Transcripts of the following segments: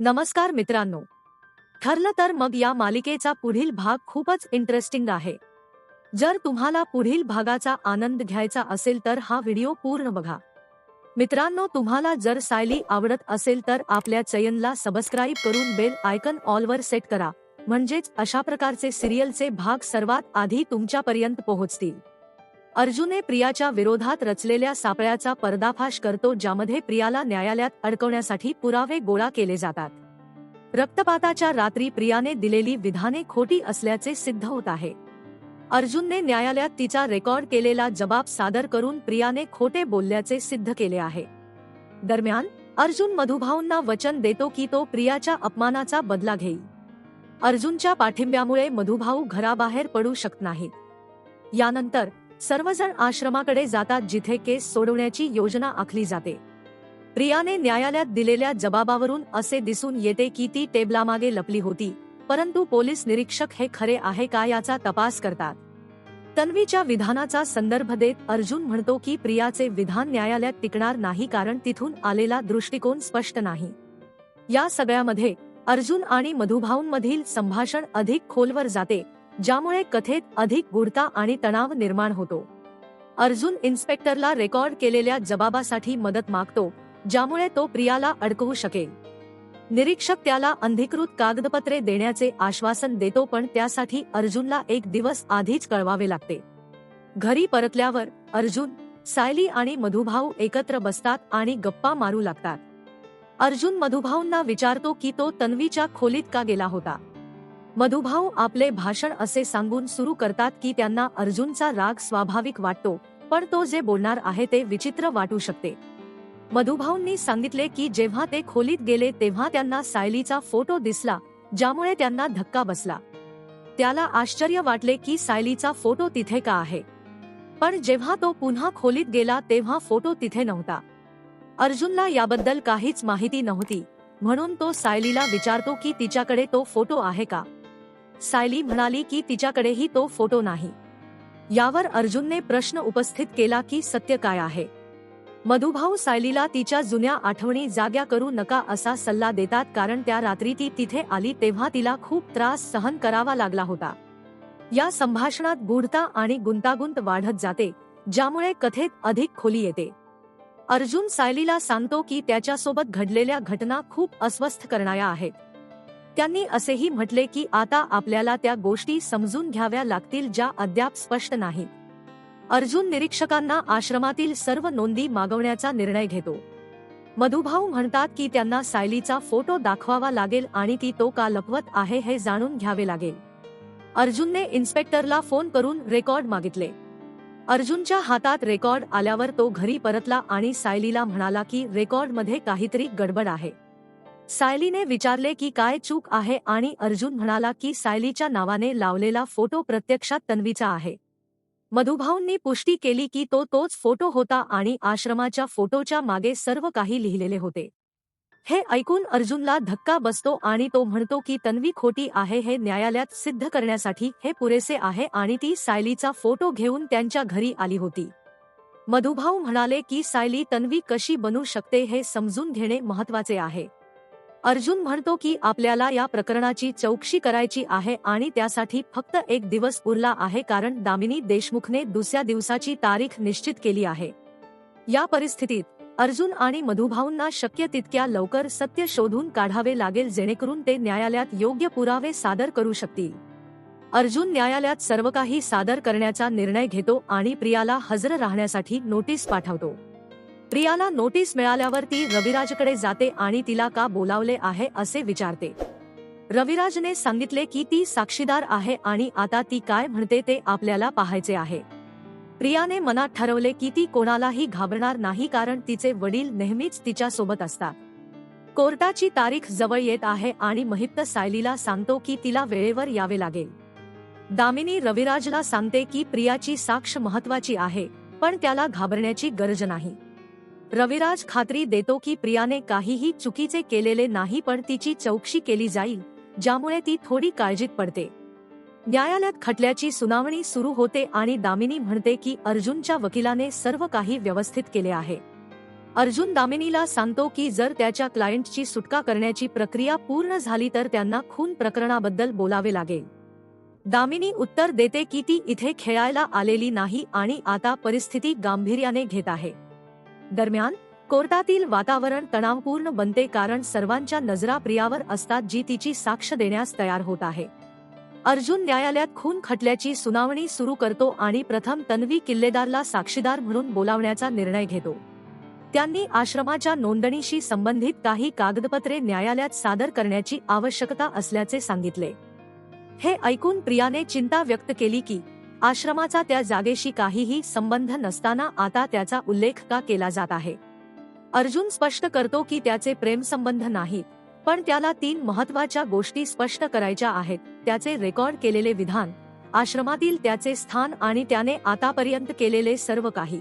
नमस्कार मित्रांनो. ठरलं तर मग या मालिकेचा पुढील भाग खूपच इंटरेस्टिंग आहे. जर तुम्हाला पुढील भागाचा आनंद घ्यायचा असेल तर हा व्हिडिओ पूर्ण बघा. मित्रांनो तुम्हाला जर सायली आवडत असेल तर आपल्या चयनला सबस्क्राईब करून बेल आयकन ऑलवर सेट करा. म्हणजेच अशा प्रकारचे सिरियलचे भाग सर्वात आधी तुमच्यापर्यंत पोहोचतील. अर्जुने प्रियाच्या विरोधात रचलेल्या सापळ्याचा पर्दाफाश करतो ज्यामध्ये प्रियाला न्यायालयात अडकवण्यासाठी पुरावे गोळा केले जातात. रक्तपाताच्या रात्री प्रियाने दिलेली विधाने खोटी असल्याचे सिद्ध होत आहे. अर्जुनने न्यायालयात तिचा रेकॉर्ड केलेला जबाब सादर करून प्रियाने खोटे बोलल्याचे सिद्ध केले आहे. दरम्यान अर्जुन मधुभाऊंना वचन देतो की तो प्रियाच्या अपमानाचा बदला घेईल. अर्जुनच्या पाठिंब्यामुळे मधुभाऊ घराबाहेर पडू शकत नाहीत. यानंतर सर्वजण आश्रमाकडे जातात जिथे केस सोडवण्याची योजना आखली जाते. प्रियाने न्यायालयात दिलेल्या जबाबावरून असे दिसून येते की ती टेबलामागे लपली होती परंतु पोलीस निरीक्षक हे खरे आहे का याचा तपास करतात. तन्वीच्या विधानाचा संदर्भ देत अर्जुन म्हणतो की प्रियाचे विधान न्यायालयात टिकणार नाही कारण तिथून आलेला दृष्टिकोन स्पष्ट नाही. या सगळ्यामध्ये अर्जुन आणि मधुभाऊंमधील संभाषण अधिक खोलवर जाते ज्यामुळे कथेत अधिक गुढता आणि तणाव निर्माण होतो. अर्जुन इन्स्पेक्टरला रेकॉर्ड केलेल्या जबाबासाठी मदत मागतो ज्यामुळे तो प्रियाला अडकवू शकेल. निरीक्षक त्याला अंधिकृत कागदपत्रे देण्याचे आश्वासन देतो पण त्यासाठी अर्जुनला एक दिवस आधीच कळवावे लागते. घरी परतल्यावर अर्जुन सायली आणि मधुभाऊ एकत्र बसतात आणि गप्पा मारू लागतात. अर्जुन मधुभाऊंना विचारतो की तो तन्वीच्या खोलीत का गेला होता? मधुभाऊ आपले भाषण असे सांगून सुरू करतात की त्यांना अर्जुनचा राग स्वाभाविक वाटतो पण तो जे बोलणार आहे ते विचित्र वाटू शकते. मधुभाऊंनी सांगितले की जेव्हा ते खोलीत गेले तेव्हा त्यांना सायलीचा फोटो दिसला ज्यामुळे त्यांना धक्का बसला. त्याला आश्चर्य वाटले की सायलीचा फोटो तिथे का आहे. पण जेव्हा तो पुन्हा खोलीत गेला तेव्हा फोटो तिथे नव्हता. अर्जुनला याबद्दल काहीच माहिती नव्हती म्हणून तो सायलीला विचारतो की तिच्याकडे तो फोटो आहे का? सायली म्हणाली की तिच्याकडेही तो फोटो नाही. यावर अर्जुनने प्रश्न उपस्थित केला की सत्य काय आहे? मधुभाऊ सायलीला तिच्या जुन्या आठवणी जाग्या करू नका असा सल्ला देतात कारण त्या रात्री ती तिथे आली तेव्हा तिला खूप त्रास सहन करावा लागला होता. या संभाषणात गूढता आणि गुंतागुंत वाढत जाते ज्यामुळे कथेत अधिक खोली येते. अर्जुन सायलीला सांगतो की त्याच्यासोबत घडलेल्या घटना खूप अस्वस्थ करणाऱ्या आहेत. त्यांनी असेही म्हटले की आता आपल्याला त्या गोष्टी समजून घ्याव्या लागतील ज्या अद्याप स्पष्ट नाहीत. अर्जुन निरीक्षकांना आश्रमातील सर्व नोंदी मागवण्याचा निर्णय घेतो. मधुभाऊ म्हणतात की त्यांना सायलीचा फोटो दाखवावा लागेल आणि ती तो का लपवत आहे हे जाणून घ्यावे लागेल. अर्जुनने इन्स्पेक्टरला फोन करून रेकॉर्ड मागितले. अर्जुनच्या हातात रेकॉर्ड आल्यावर तो घरी परतला आणि सायलीला म्हणाला की रेकॉर्डमध्ये काहीतरी गडबड आहे. सायलीने विचारले की काय चूक आहे आणि अर्जुन म्हणाला की सायलीच्या नावाने लावलेला फोटो प्रत्यक्षात तन्वीचा आहे. मधुभाऊंनी पुष्टी केली की तो तोच फोटो होता आणि आश्रमाच्या फोटोच्या मागे सर्व काही लिहिलेले होते. हे ऐकून अर्जुनला धक्का बसतो आणि तो म्हणतो की तन्वी खोटी आहे हे न्यायालयात सिद्ध करण्यासाठी हे पुरेसे आहे आणि ती सायलीचा फोटो घेऊन त्यांच्या घरी आली होती. मधुभाऊ म्हणाले की सायली तन्वी कशी बनू शकते हे समजून घेणे महत्त्वाचे आहे. अर्जुन म्हणतो की आपल्याला या प्रकरणाची चौकशी करायची आहे आणि त्यासाठी फक्त एक दिवस उरला आहे कारण दामिनी देशमुखने दुसऱ्या दिवसाची तारीख निश्चित केली आहे. या परिस्थितीत अर्जुन आणि मधुभाऊंना शक्य तितक्या लवकर सत्य शोधून काढावे लागेल जेणेकरून ते न्यायालयात योग्य पुरावे सादर करू शकतील. अर्जुन न्यायालयात सर्व काही सादर करण्याचा निर्णय घेतो आणि प्रियाला हजर राहण्यासाठी नोटीस पाठवतो. प्रियाला नोटीस मिळाल्यावर ती रविराजकडे जाते आणि तिला का बोलावले आहे असे विचारते. रविराजने सांगितले की ती साक्षीदार आहे आणि आता ती काय म्हणते ते आपल्याला पाहायचे आहे. प्रियाने मनात ठरवले की ती कोणालाही घाबरणार नाही कारण तिचे वडील नेहमीच तिच्या सोबत असतात. कोर्टाची तारीख जवळ येत आहे आणि महिप्त सायलीला सांगतो की तिला वेळेवर यावे लागेल. दामिनी रविराजला सांगते की प्रियाची साक्ष महत्वाची आहे पण त्याला घाबरण्याची गरज नाही. रविराज खात्री देतो की प्रियाने काहीही चुकीचे केलेले नाही पण तिची चौकशी केली जाईल ज्यामुळे ती थोडी काळजीत पडते. न्यायालयात खटल्याची सुनावणी सुरू होते आणि दामिनी म्हणते की अर्जुनच्या वकिलाने सर्व काही व्यवस्थित केले आहे. अर्जुन दामिनीला सांगतो की जर त्याच्या क्लायंटची सुटका करण्याची प्रक्रिया पूर्ण झाली तर त्यांना खून प्रकरणाबद्दल बोलावे लागेल. दामिनी उत्तर देते की ती इथे खेळायला आलेली नाही आणि आता परिस्थिती गांभीर्याने घेत आहे. दरम्यान कोर्टातील वातावरण तणावपूर्ण बनते कारण सर्वांच्या नजरा प्रियावर असतात जी तिची साक्ष देण्यास तयार होत आहे. अर्जुन न्यायालयात खून खटल्याची सुनावणी सुरू करतो आणि प्रथम तन्वी किल्लेदारला साक्षीदार म्हणून बोलावण्याचा निर्णय घेतो. त्यांनी आश्रमाच्या नोंदणीशी संबंधित काही कागदपत्रे न्यायालयात सादर करण्याची आवश्यकता असल्याचे सांगितले. हे ऐकून प्रियाने चिंता व्यक्त केली की आश्रमाचा त्या जागेशी काहीही संबंध नसताना आता त्याचा उल्लेख का केला जात आहे? अर्जुन स्पष्ट करतो की त्याचे प्रेमसंबंध नाहीत पण त्याला तीन महत्त्वाच्या गोष्टी स्पष्ट करायच्या आहेत. त्याचे रेकॉर्ड केलेले विधान आश्रमातील त्याचे स्थान आणि त्याने आतापर्यंत केलेले सर्व काही.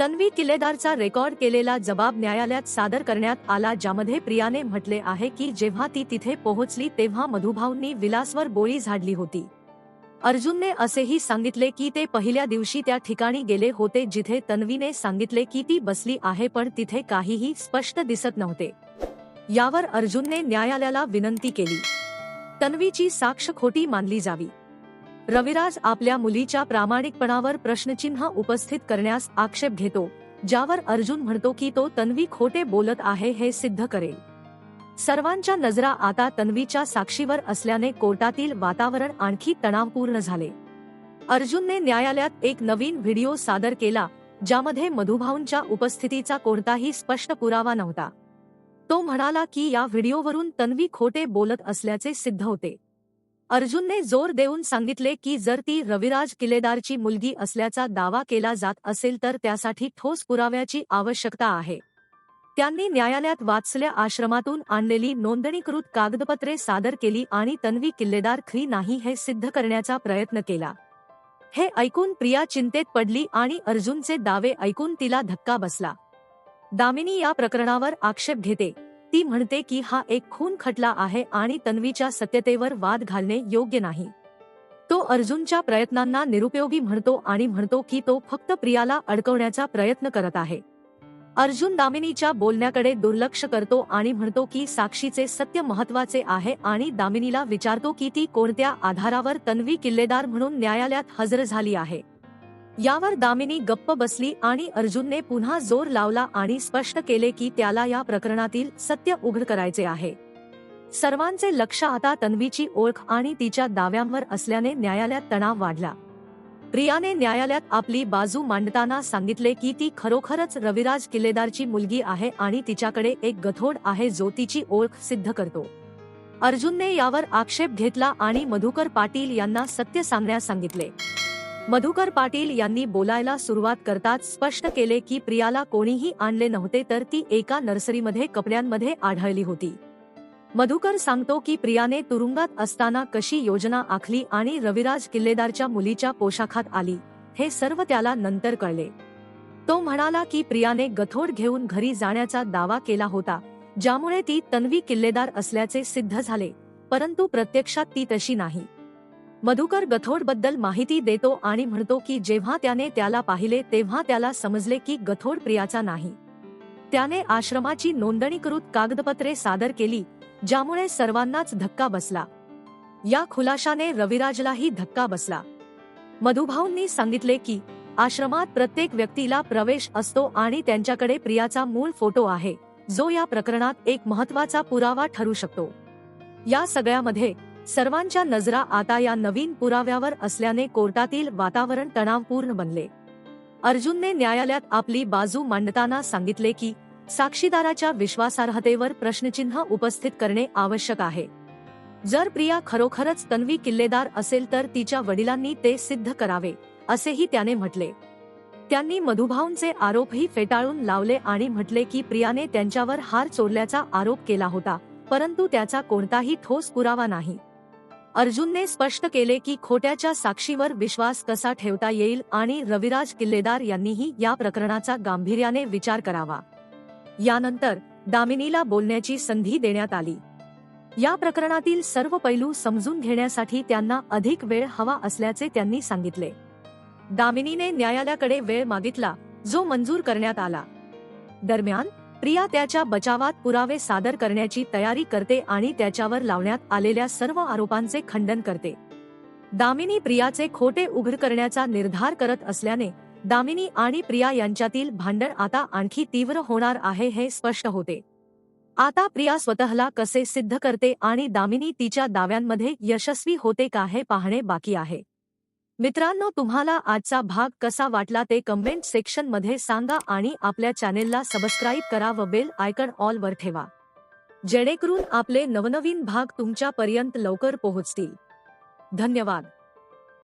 तन्वी किल्लेदारचा रेकॉर्ड केलेला जबाब न्यायालयात सादर करण्यात आला ज्यामध्ये प्रियाने म्हटले आहे की जेव्हा ती तिथे पोहोचली तेव्हा मधुभाऊंनी विलासवर गोळी झाडली होती. अर्जुनने असेही सांगितले की ते पहिल्या दिवशी त्या ठिकाणी गेले होते जिथे तन्वीने सांगितले की ती बसली आहे पण तिथे काहीही स्पष्ट दिसत नव्हते. यावर अर्जुनने न्यायालयाला विनंती केली. तन्वीची साक्ष खोटी मानली जावी. रविराज आपल्या मुलीच्या प्रामाणिकपणावर प्रश्नचिन्ह उपस्थित करण्यास आक्षेप घेतो ज्यावर अर्जुन म्हणतो की तो तन्वी खोटे बोलत आहे हे सिद्ध करेल. सर्वांच्या नजरा आता तन्वीच्या साक्षीवर असल्याने कोर्टातील वातावरण आणखी तणावपूर्ण झाले. अर्जुनने न्यायालयात एक नवीन व्हिडिओ सादर केला ज्यामध्ये मधुभाऊंच्या उपस्थितीचा कोणताही स्पष्ट पुरावा नव्हता. तो म्हणाला की या व्हिडिओवरून तन्वी खोटे बोलत असल्याचे सिद्ध होते. अर्जुनने जोर देऊन सांगितले की जर ती रविराज किल्लेदारची मुलगी असल्याचा दावा केला जात असेल तर त्यासाठी ठोस पुराव्याची आवश्यकता आहे. त्यांनी न्यायालयात वाचल्या आश्रमातून आणलेली नोंदणीकृत कागदपत्रे सादर केली आणि तन्वी किल्लेदार खरी नाही हे सिद्ध करण्याचा प्रयत्न केला. हे ऐकून प्रिया चिंतेत पडली आणि अर्जुनचे दावे ऐकून तिला धक्का बसला. दामिनी या प्रकरणावर आक्षेप घेते. ती म्हणते की हा एक खून खटला आहे आणि तन्वीच्या सत्यतेवर वाद घालणे योग्य नाही. तो अर्जुनच्या प्रयत्नांना निरुपयोगी म्हणतो आणि म्हणतो की तो फक्त प्रियाला अडकवण्याचा प्रयत्न करत आहे. अर्जुन दामिनीच्या बोलण्याकडे दुर्लक्ष करतो आणि म्हणतो की साक्षीचे सत्य महत्त्वाचे आहे आणि दामिनीला विचारतो की ती कोणत्या आधारावर तन्वी किल्लेदार म्हणून न्यायालयात हजर झाली आहे. यावर दामिनी गप्प बसली आणि अर्जुनने पुन्हा जोर लावला आणि स्पष्ट केले की त्याला या प्रकरणातील सत्य उघड करायचे आहे. सर्वांचे लक्ष आता तन्वीची ओळख आणि तिच्या दाव्यांवर असल्याने न्यायालयात तणाव वाढला. प्रियाने न्यायालयात आपली बाजू मांडताना सांगितले की ती खरोखरच रविराज किल्लेदारची मुलगी आहे आणि तिच्याकडे एक गथोड आहे जो तिची ओळख सिद्ध करतो. अर्जुनने यावर आक्षेप घेतला आणि मधुकर पाटील यांना सत्य सांगण्यास सांगितले. मधुकर पाटील यांनी बोलायला सुरुवात करताच स्पष्ट केले की प्रियाला कोणीही आणले नव्हते तर ती एका नर्सरीमध्ये कपड्यांमध्ये आढळली होती. मधुकर सांगतो की प्रियाने तुरुंगात असताना कशी योजना आखली आणि रविराज किल्लेदारच्या मुलीच्या पोशाखात आली हे सर्व त्याला नंतर कळले. तो म्हणाला की प्रियाने गथोड घेऊन घरी जाण्याचा दावा केला होता ज्यामुळे ती तन्वी किल्लेदार असल्याचे सिद्ध झाले परंतु प्रत्यक्षात ती तशी नाही. मधुकर गथोडबद्दल माहिती देतो आणि म्हणतो की जेव्हा त्याने त्याला पाहिले तेव्हा त्याला समजले की गथोड प्रियाचा नाही. त्याने आश्रमाची नोंदणीकृत कागदपत्रे सादर केली ज्यामुळे सर्वांनाच धक्का बसला. या खुलाशाने रविराजलाही धक्का बसला. मधुभाऊंनी सांगितले की आश्रमात प्रत्येक व्यक्तीला प्रवेश असतो आणि त्यांच्याकडे प्रियाचा मूळ फोटो आहे जो या प्रकरणात एक महत्त्वाचा पुरावा ठरू शकतो. या सगळ्यामध्ये सर्वांच्या नजरा आता या नवीन पुराव्यावर असल्याने कोर्टातील वातावरण तणावपूर्ण बनले. अर्जुनने न्यायालयात आपली बाजू मांडताना सांगितले की साक्षीदाराच्या विश्वासार्हतेवर प्रश्नचिन्ह उपस्थित करणे आवश्यक आहे. जर प्रिया खरोखरच तन्वी किल्लेदार असेल तर तिच्या वडिलांनी ते सिद्ध करावे असेही त्याने म्हटले. त्यांनी मधुभाऊंचे आरोपही फेटाळून लावले आणि म्हटले की प्रियाने त्यांच्यावर हार चोरल्याचा आरोप केला होता परंतु त्याचा कोणताही ठोस पुरावा नाही. अर्जुनने स्पष्ट केले की खोट्याच्या साक्षीवर विश्वास कसा ठेवता येईल आणि रविराज किल्लेदार यांनीही या प्रकरणाचा गांभीर्याने विचार करावा. यानंतर दामिनीला बोलण्याची संधी देण्यात आली. या प्रकरणातील सर्व पैलू समजून घेण्यासाठी त्यांना अधिक वेळ हवा असल्याचे त्यांनी सांगितले. दामिनीने न्यायालयाकडे वेळ मागितला जो मंजूर करण्यात आला. दरम्यान प्रिया त्याच्या बचावात पुरावे सादर करण्याची तयारी करते आणि त्याच्यावर लावण्यात आलेल्या सर्व आरोपांचे खंडन करते. दामिनी प्रियाचे खोटे उघड करण्याचा निर्धार करत असल्याने दामिनी आणि प्रिया यांच्यातील भांडण आता आणखी तीव्र होणार आहे हे स्पष्ट होते. आता प्रिया स्वतःला कसे सिद्ध करते आणि दामिनी तिच्या दाव्यांमध्ये यशस्वी होते का हे पाहणे बाकी आहे. मित्रांनो तुम्हाला आजचा भाग कसा वाटला ते कमेंट सेक्शनमध्ये सांगा आणि आपल्या चॅनेलला सबस्क्राईब करा व बेल आयकन ऑल वर ठेवा. जेणेकरून आपले नवनवीन भाग तुमच्यापर्यंत लवकर पोहोचतील. धन्यवाद.